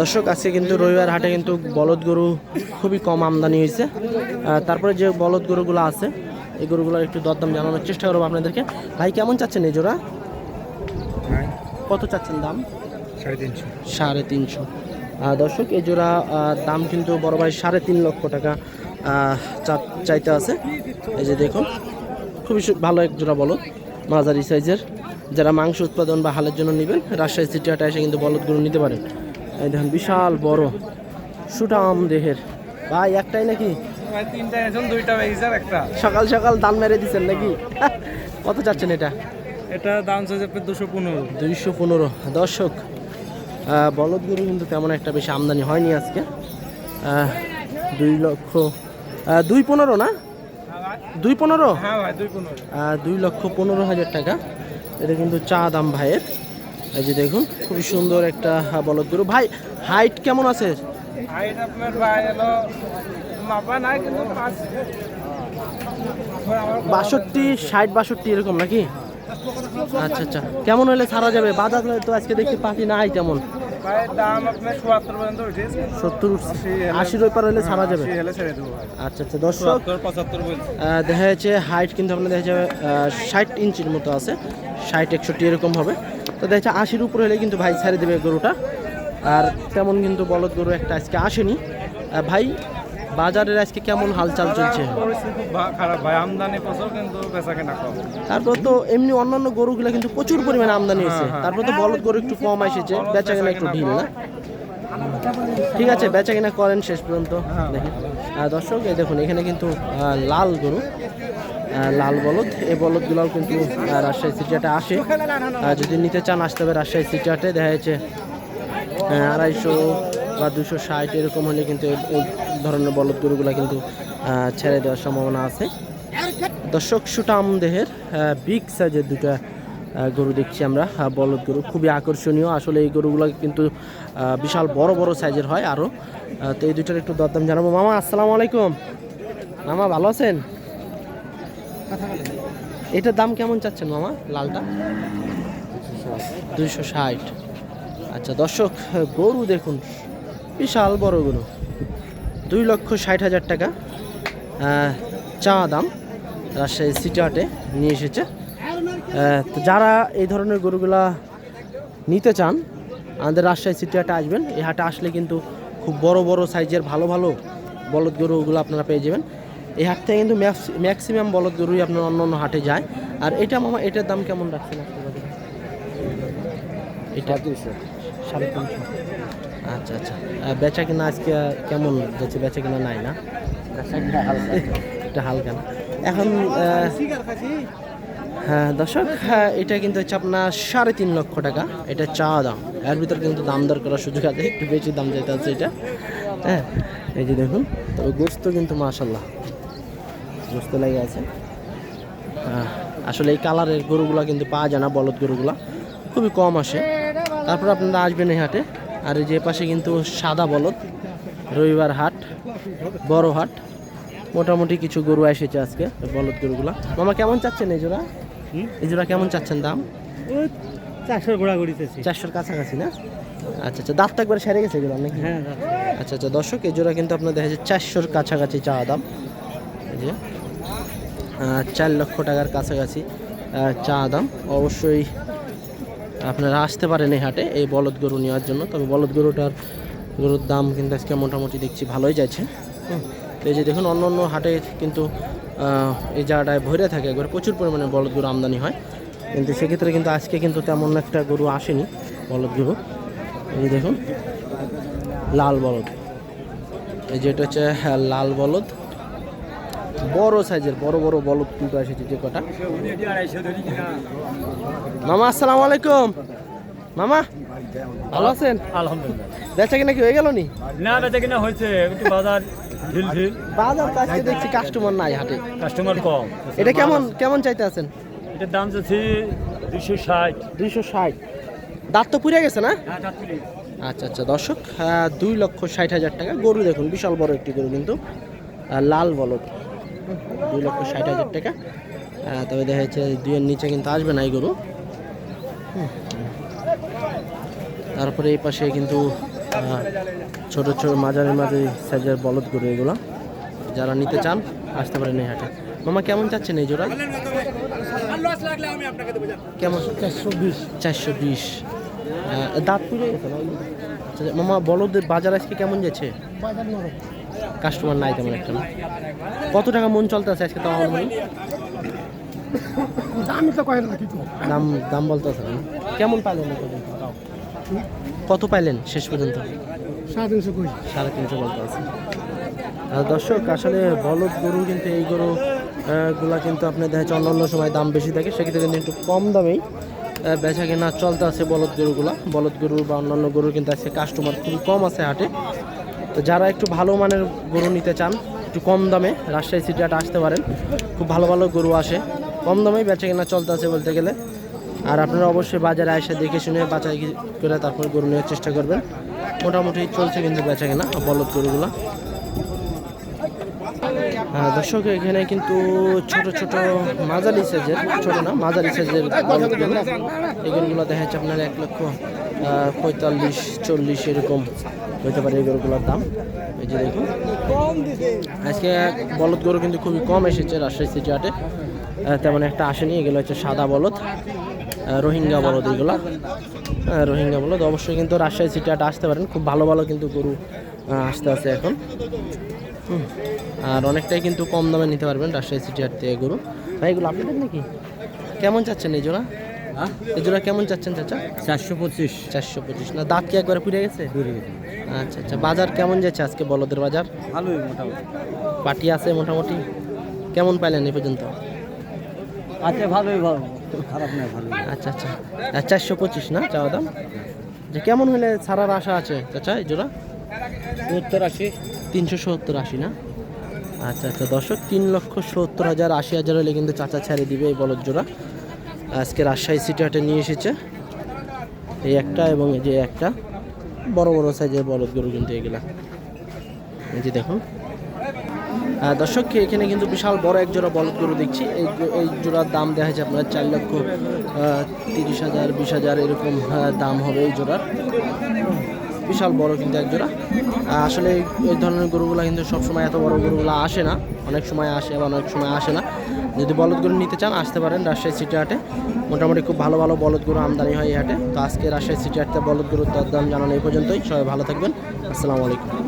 দর্শক আজকে কিন্তু রবিবার হাটে কিন্তু বলদ গরু খুবই কম আমদানি হয়েছে। তারপরে যে বলদ গরুগুলো আছে এই গরুগুলোর একটু দরদাম জানানোর চেষ্টা করব আপনাদেরকে। ভাই কেমন চাচ্ছেন এই জোড়া? কত চাচ্ছেন দাম? সাড়ে তিনশো। সাড়ে তিনশো। দর্শক এই জোড়া দাম কিন্তু বড় ভাই সাড়ে তিন লক্ষ টাকা চাইতে আছে। এই যে দেখুন খুবই ভালো এক জোড়া বলদ মাঝারি সাইজের। যারা মাংস উৎপাদন বা হালের জন্য নেবেন রাজশাহী সিটি হাটে এসে কিন্তু বলদগুলো নিতে পারেন। এই দেখুন বিশাল বড় সুটাম দেহের। ভাই একটাই নাকি? সকাল সকাল দান মেরে দিচ্ছেন নাকি? কত চাচ্ছেন এটা? এটা দাম চাইছে দুশো পনেরো। দুইশো পনেরো। দর্শক বলদ গরু কিন্তু তেমন একটা বেশি আমদানি হয়নি আজকে। দুই লক্ষ দুই পনেরো না? দুই পনেরো? হ্যাঁ দুই লক্ষ পনেরো হাজার টাকা। এটা কিন্তু চা দাম ভাইয়ের। এই যে দেখুন খুব সুন্দর একটা বলদ গরু। ভাই হাইট কেমন আছে? হাইট আপনার ভাই হলো মাপা নাই কিন্তু বাষট্টি ষাট বাষট্টি এরকম নাকি? আচ্ছা আচ্ছা। কেমন হলে ছাড়া যাবে? বাজার তো আজকে দেখি পাখি নাই তেমন। ভাইয়ের দাম আপনার চুয়াত্তর পর্যন্ত উঠেছে। সত্তর আশির ওই পার হলে ছাড়া যাবে? হলে ছেড়ে দেবো আচ্ছা আচ্ছা দর্শক চুয়াত্তর পঁচাত্তর দেখা যাচ্ছে হাইট কিন্তু আপনার দেখা যাবে ষাট ইঞ্চির মতো আছে। ষাট একষট্টি এরকম হবে। তো দেখা যাচ্ছে আশির উপরে হলে কিন্তু ভাই ছাড়ে দেবে গরুটা। আর তেমন কিন্তু বলদ গরু একটা আজকে আসেনি। ভাই বাজারের আজকে কেমন হালচাল চলছে? পরিস্থিতি খুব খারাপ ভাই আমদানি প্রচুর কিন্তু বেচা কেনা কম। তারপর তো এমনি অন্যান্য গরুগুলো কিন্তু প্রচুর পরিমাণে আমদানি হয়েছে। তারপর তো বলদ গরু একটু কম এসেছে বেচা কেনা একটু ঢিল না? ঠিক আছে বেচা কেনা করেন শেষ পর্যন্ত। দেখি। আহ, দর্শক এই দেখুন এখানে কিন্তু আহ, লাল গরু। আহ, লাল বলদ। এই বলদগুলোও কিন্তু আহ, রাজশাহী সিটিয়াটে আসে। আহ, যদি নিতে চান আসতে হবে রাজশাহী সিটিয়াটে দেখা যাচ্ছে আহ, আড়াইশো বা দুশো ষাট এরকম হলে কিন্তু এই এই ধরনের বলদ গরুগুলো কিন্তু ছেড়ে দেওয়ার সম্ভাবনা আছে। দর্শক সুটাম দেহের বিগ সাইজের দুটা গরু দেখছি আমরা। বলদ গরু খুবই আকর্ষণীয়। আসলে এই গরুগুলো কিন্তু বিশাল বড় বড় সাইজের হয় আরও তো এই দুটার একটু দরদাম জানাব। মামা, আসসালামু আলাইকুম। মামা, ভালো আছেন? এটার দাম কেমন চাচ্ছেন মামা, লালটা? দুইশো ষাট। আচ্ছা দর্শক, গরু দেখুন। বিশাল বড় গরু। দুই লক্ষ ষাট হাজার টাকা চা দাম রাজশাহী সিটি হাটে নিয়ে এসেছে। তো যারা এই ধরনের গরুগুলা নিতে চান, আমাদের রাজশাহী সিটি হাটে আসবেন। এই হাটে আসলে কিন্তু খুব বড় বড় সাইজের ভালো ভালো বলদ গরুগুলো আপনারা পেয়ে যাবেন। এই হাট থেকে কিন্তু ম্যাক্সিমাম বলদ গরুই আপনার অন্য অন্য হাটে যায়। আর এটা মামা, এটার দাম কেমন রাখছেন বাজারে? এটা সাড়ে তিনশো। আচ্ছা আচ্ছা। বেচা কিনা আজকে কেমন যাচ্ছে? বেচা কিনা নাই না? এটা হালকা। না। এখন হ্যাঁ দর্শক হ্যাঁ এটা কিন্তু হচ্ছে আপনার সাড়ে তিন লক্ষ টাকা। এটা চা দাম। এর ভিতর কিন্তু দাম দর করার সুযোগ আছে। একটু বেশি দাম যেটা আছে এটা। হ্যাঁ এই যে দেখুন তবে গোস্ত কিন্তু মাশাল্লাহ গোস্ত লেগে আছে। আসলে এই কালারের গরুগুলা কিন্তু পাওয়া যায় না বলদ গরুগুলা। খুবই কম আসে। তারপর আপনারা আসবেন এই হাটে। আর এই যে পাশে কিন্তু সাদা বলদ রবিবার হাট বড় হাট। মোটামুটি কিছু গরু এসেছে আজকে বলদ গরুগুলা। মামা কেমন চাচ্ছেন এই জোড়া? এই জোড়া কেমন চাচ্ছেন দাম? চারশোর ঘোড়া ঘুরিতেছি চারশোর কাছাকাছি না? আচ্ছা আচ্ছা দাঁতটা একবার সেরে গেছে এগুলো নাকি? হ্যাঁ আচ্ছা আচ্ছা দর্শক এই জোড়া কিন্তু আপনার দেখা যাচ্ছে চারশোর কাছাকাছি চাওয়া দাম। এই যে চার লক্ষ টাকার কাছাকাছি চা দাম। অবশ্যই আপনারা আসতে পারেন এই হাটে এই বলদ গরু নেওয়ার জন্য। তবে বলদ গরুটার গরুর দাম কিন্তু আজকে মোটামুটি দেখছি ভালোই যাচ্ছে। হুম। এই যে দেখুন অন্য অন্য হাটে কিন্তু এই জায়গাটায় ভরে থাকে। একবার প্রচুর পরিমাণে বলদ গরু আমদানি হয়। কিন্তু সেক্ষেত্রে কিন্তু আজকে কিন্তু তেমন একটা গরু আসেনি বলদ গরু। এই দেখুন লাল বলদ। এই যেটা হচ্ছে হ্যাঁ, লাল বলদ। বড় সাইজের বড় বড় বলদ কিন্তু এসেছে যে কটা। মামা আসসালামু আলাইকুম। মামা ভালো আছেন? আলহামদুলিল্লাহ। বেচা কিনা কি হয়ে গেল নি? না বেচা কিনা হয়েছে একটু বাজার ঢিল ঢিল। বাজার তো আজকে দেখছি কাস্টমার নাই হাটে। কাস্টমার কম। এটা কেমন কেমন চাইতে আছেন? এটার দাম যাচ্ছে দুশো ষাট। দুইশো ষাট। দাঁত তো পুড়ে গেছে না? আচ্ছা আচ্ছা দর্শক দুই লক্ষ ষাট হাজার টাকা। গরু দেখুন বিশাল বড় একটি গরু কিন্তু লাল বলদ। দুই লক্ষ ষাট হাজার টাকা। তবে দেখা যাচ্ছে দুইয়ের নিচে কিন্তু আসবে না গরু তারপরে এই পাশে কিন্তু ছোট ছোট মাঝারি মাঝারি সাইজের বলদ গরু এগুলো। যারা নিতে চান, আসতে পারেন এই হাটে। মামা, কেমন চাচ্ছেন এই জোড়া? কেমন? চারশো বিশ। চারশো বিশ দাঁত না? আচ্ছা মামা, বলদের বাজার আজকে কেমন যাচ্ছে? কাস্টমার নাই তেমন একটা না। কত টাকা মন চলতে আছে আজকে তাও মানে? আমি তো কয় না কি তো। দাম দাম বলতে আছে না। কেমন পাইলেন? কত পাইলেন শেষ পর্যন্ত? সাড়ে তিনশো কই সাড়ে তিনশো বলতে আছে আর দর্শক আসলে বলদ গরু কিন্তু এই গরু গুলা কিন্তু আপনি দেখা যাচ্ছে অন্য অন্য সময় দাম বেশি থাকে সেক্ষেত্রে কিন্তু একটু কম দামেই বেচা কেনা চলতে আছে বলদ গরুগুলা। বলদ গরু বা অন্যান্য গরু কিন্তু আজকে কাস্টমার খুবই কম আছে হাটে। তো যারা একটু ভালো মানের গরু নিতে চান, একটু কম দামে রাজশাহী সিটিহাট আসতে পারেন। খুব ভালো ভালো গরু আসে। কম দামেই বেচা কেনা চলতে আছে বলতে গেলে। আর আপনারা অবশ্যই বাজারে এসে দেখে শুনে বাঁচাই করে তারপর গরু নেওয়ার চেষ্টা করবেন। মোটামুটি চলছে কিন্তু বেচা কেনা, বলদ গরুগুলা। দর্শক, এখানে কিন্তু ছোট ছোট মাঝারি সাইজের, ছোট না, মাঝারি সাইজের গরুগুলো দেখা যাচ্ছে আপনার এক লক্ষ পঁয়তাল্লিশ, চল্লিশ এরকম হইতে পারে এই দাম। এই যে দেখুন। আজকে বলদ গরু কিন্তু খুবই কম এসেছে রাজশাহী সিটি হাটে। তেমন একটা আসেনি, এগুলো হচ্ছে সাদা বলদ রোহিঙ্গা বলদ এগুলো। রোহিঙ্গা বলদ। অবশ্যই কিন্তু রাজশাহী সিটি হাটে আসতে পারেন। খুব ভালো ভালো কিন্তু গরু আসতে আছে এখন। আর অনেকটাই কিন্তু কম দামে নিতে পারবেন রাজশাহী সিটি হাট থেকে গরু। ভাই এগুলো আপনাদের নাকি? কেমন চাচ্ছেন এই জোড়া? এই জোড়া কেমন চাচ্ছেন চাচা? চারশো পঁচিশ। চারশো পঁচিশ। না দাঁত কি একবারে পুড়ে গেছে? আচ্ছা আচ্ছা বাজার কেমন যাচ্ছে আজকে বলদের বাজার? ভালোই মোটামুটি। পাটি আছে মোটামুটি? কেমন পাইলেন এই পর্যন্ত? আচ্ছা ভালোই ভালো। খারাপ না ভালো আচ্ছা আচ্ছা। চারশো পঁচিশ না চাওয়া দাম? যে কেমন হলে ছাড়ার আশা আছে চাচা এই জোড়া? উত্তর আসি তিনশো সত্তর আশি, না? আচ্ছা আচ্ছা দর্শক, তিন লক্ষ সত্তর হাজার আশি হাজার হলে কিন্তু চাচা ছেড়ে দিবে এই বলদ জোড়া। আজকে রাজশাহী সিটি হাটে নিয়ে এসেছে। এই একটা এবং এই যে একটা। বড় বড় সাইজের বলদ গরু কিন্তু এগুলা। এই যে দেখুন। দর্শক, এখানে কিন্তু বিশাল বড় এক জোড়া বলদ গরু দেখছি। এই এই জোড়ার দাম দেখা যাচ্ছে আপনার চার লক্ষ তিরিশ হাজার, বিশ হাজার এরকম দাম হবে এই জোড়ার। বিশাল বড় কিন্তু এক জোড়া। আসলে এই- ধরনের গরুগুলো কিন্তু সবসময় এত বড় গরুগুলো আসে না। অনেক সময় আসে আবার অনেক সময় আসে না। যদি বলদ গরু নিতে চান, আসতে পারেন রাজশাহী সিটি হাটে। মোটামুটি খুব ভালো ভালো বলদ গরু আমদানি হয় এই হাটে। তো আজকে রাজশাহী সিটি হাটতে বলদ গরুর দরদাম জানানো এই পর্যন্তই। সবাই ভালো থাকবেন। আসসালামু আলাইকুম।